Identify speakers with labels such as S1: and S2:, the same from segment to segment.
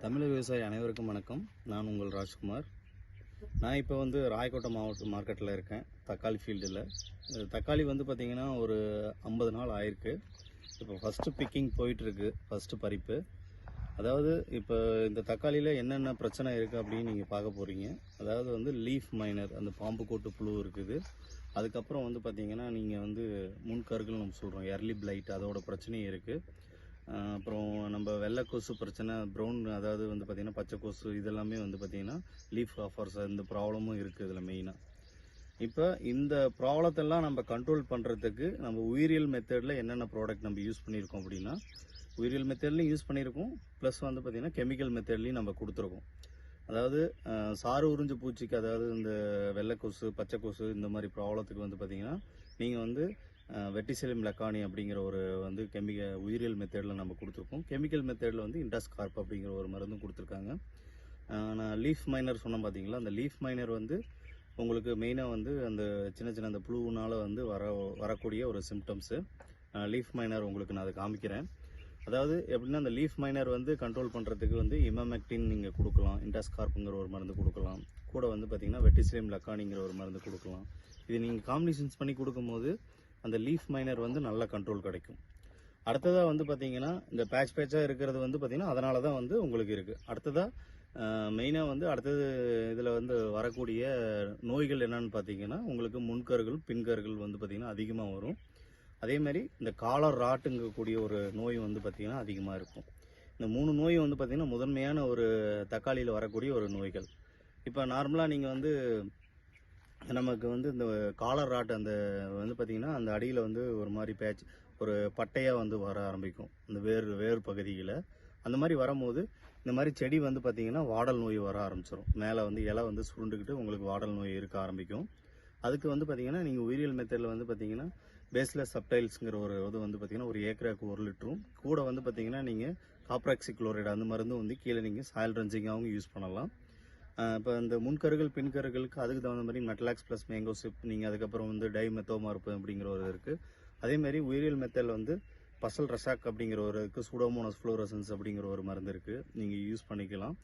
S1: தமிழக விவசாயி அனைவருக்கும் வணக்கம். நான் உங்கள் ராஜ்குமார். நான் இப்போ வந்து ராயக்கோட்டை மாவட்ட மார்க்கெட்டில் இருக்கேன். தக்காளி ஃபீல்டில் தக்காளி வந்து பார்த்திங்கன்னா ஒரு ஐம்பது நாள் ஆயிருக்கு. இப்போ ஃபஸ்ட்டு பிக்கிங் போயிட்டுருக்கு. ஃபஸ்ட்டு பறிப்பு. அதாவது இப்போ இந்த தக்காளியில் என்னென்ன பிரச்சனை இருக்குது அப்படின்னு நீங்கள் பார்க்க போகிறீங்க அதாவது வந்து லீஃப் மைனர் அந்த பாம்பு கோட்டு புழு இருக்குது. அதுக்கப்புறம் வந்து பார்த்திங்கன்னா நீங்கள் வந்து முன்கருகள் நம்ம சொல்கிறோம் எர்லி பிளைட் அதோட பிரச்சனையும் இருக்குது அப்புறம் நம்ம வெள்ளை கொசு பிரச்சனை ப்ரௌன் அதாவது வந்து பார்த்திங்கன்னா பச்சை கொசு இதெல்லாமே வந்து பார்த்திங்கன்னா லீஃப் ஆஃபர்ஸ் இந்த ப்ராப்ளமும் இருக்குது இதில் மெயினாக இப்போ இந்த ப்ராப்ளத்தெல்லாம் நம்ம கண்ட்ரோல் பண்ணுறதுக்கு நம்ம உயிரியல் மெத்தடில் என்னென்ன ப்ராடக்ட் நம்ம யூஸ் பண்ணியிருக்கோம் அப்படின்னா உயிரியல் மெத்தட்லையும் யூஸ் பண்ணியிருக்கோம் ப்ளஸ் வந்து பார்த்திங்கன்னா கெமிக்கல் மெத்தட்லையும் நம்ம கொடுத்துருக்கோம். அதாவது சாறு உறிஞ்சு பூச்சிக்கு அதாவது இந்த வெள்ளை கொசு பச்சை கொசு இந்த மாதிரி ப்ராப்ளத்துக்கு வந்து பார்த்திங்கன்னா நீங்கள் வந்து வெட்டிசிலிம் லக்கானி அப்படிங்கிற ஒரு வந்து கெமிக்க உயிரியல் மெத்தேடில் நம்ம கொடுத்துருக்கோம். கெமிக்கல் மெத்தேடில் வந்து இண்டஸ்கார்ப் அப்படிங்கிற ஒரு மருந்தும் கொடுத்துருக்காங்க. நான் லீஃப் மைனர் சொன்னேன் பார்த்தீங்களா அந்த லீஃப் மைனர் வந்து உங்களுக்கு மெயினாக வந்து அந்த சின்ன சின்ன அந்த புழுவுனால் வந்து வர வரக்கூடிய ஒரு சிம்டம்ஸு லீஃப் மைனர் உங்களுக்கு நான் அதை காமிக்கிறேன். அதாவது எப்படின்னா அந்த லீஃப் மைனர் வந்து கண்ட்ரோல் பண்ணுறதுக்கு வந்து இமமெக்டின் நீங்கள் கொடுக்கலாம். இண்டஸ்கார்ப்புங்கிற ஒரு மருந்து கொடுக்கலாம். கூட வந்து பார்த்தீங்கன்னா வெட்டிசிலியம் லக்கானிங்கிற ஒரு மருந்து கொடுக்கலாம். இது நீங்கள் காம்பினேஷன்ஸ் பண்ணி கொடுக்கும்போது அந்த லீஃப் மைனர் வந்து நல்ல கண்ட்ரோல் கிடைக்கும். அடுத்ததாக வந்து பார்த்தீங்கன்னா இந்த பேட்ச் பேட்சாக இருக்கிறது வந்து பார்த்தீங்கன்னா அதனால தான் வந்து உங்களுக்கு இருக்குது அடுத்ததாக மெயினாக வந்து அடுத்தது இதில் வந்து வரக்கூடிய நோய்கள் என்னன்னு பார்த்தீங்கன்னா உங்களுக்கு முன்கர்கள் பின்கர்கள் வந்து பார்த்திங்கன்னா அதிகமாக வரும். அதே மாதிரி இந்த காலர் ராட்டுங்கக்கூடிய ஒரு நோய் வந்து பார்த்திங்கன்னா அதிகமாக இருக்கும். இந்த மூணு நோய் வந்து பார்த்திங்கன்னா முதன்மையான ஒரு தக்காளியில் வரக்கூடிய ஒரு நோய்கள். இப்போ நார்மலாக நீங்கள் வந்து நமக்கு வந்து இந்த காலர் ராட் அந்த வந்து பார்த்தீங்கன்னா அந்த அடியில் வந்து ஒரு மாதிரி பேட்ச் ஒரு பட்டையாக வந்து வர ஆரம்பிக்கும். இந்த வேர் வேர் பகுதியில். அந்த மாதிரி வரும்போது இந்த மாதிரி செடி வந்து பார்த்தீங்கன்னா வாடல் நோய் வர ஆரம்பிச்சிடும் மேலே வந்து இலை வந்து சுருண்டுக்கிட்டு உங்களுக்கு வாடல் நோய் இருக்க ஆரம்பிக்கும். அதுக்கு வந்து பார்த்திங்கன்னா நீங்கள் உயிரியல் மெத்தடில் வந்து பார்த்திங்கன்னா பேஸ்லெஸ் சப்டைல்ஸுங்கிற ஒரு இது வந்து பார்த்தீங்கன்னா ஒரு ஏக்கராக்கு ஒரு லிட்டரும். கூட வந்து பார்த்தீங்கன்னா நீங்கள் காப்ராக்சி குளோரைடு அந்த மருந்தும் வந்து கீழே நீங்கள் சாயல் ரஞ்சிங்காகவும் யூஸ் பண்ணலாம். இப்போ இந்த முன்கருகள் பின்கருகளுக்கு அதுக்கு தகுந்த மாதிரி மெட்டலாக்ஸ் ப்ளஸ் மேங்கோ சிப் நீங்கள் அதுக்கப்புறம் வந்து டை மெத்தோமார்ப்பு அப்படிங்கிற ஒரு இருக்குது அதே மாதிரி உயிரியல் மெத்தல் வந்து பசல் ரசாக் அப்படிங்கிற ஒரு இருக்குது சூடோமோனஸ் ஃப்ளோரசன்ஸ் அப்படிங்கிற ஒரு மருந்து இருக்குது நீங்கள் யூஸ் பண்ணிக்கலாம்.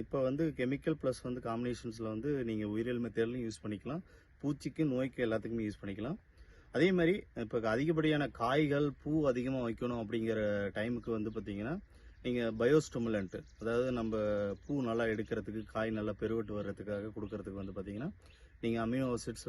S1: இப்போ வந்து கெமிக்கல் ப்ளஸ் வந்து காம்பினேஷன்ஸில் வந்து நீங்கள் உயிரியல் மெத்தட்லையும் யூஸ் பண்ணிக்கலாம். பூச்சிக்கு நோய்க்கு எல்லாத்துக்குமே யூஸ் பண்ணிக்கலாம். அதே மாதிரி இப்போ அதிகப்படியான காய்கள் பூ அதிகமாக வைக்கணும் அப்படிங்கிற டைமுக்கு வந்து பார்த்தீங்கன்னா நீங்கள் பயோஸ்டிமுலண்ட்டு அதாவது நம்ம பூ நல்லா எடுக்கிறதுக்கு காய் நல்லா பெருவட்டு வர்றதுக்காக கொடுக்கறதுக்கு வந்து பார்த்தீங்கன்னா நீங்கள் அமினோ ஆசிட்ஸ்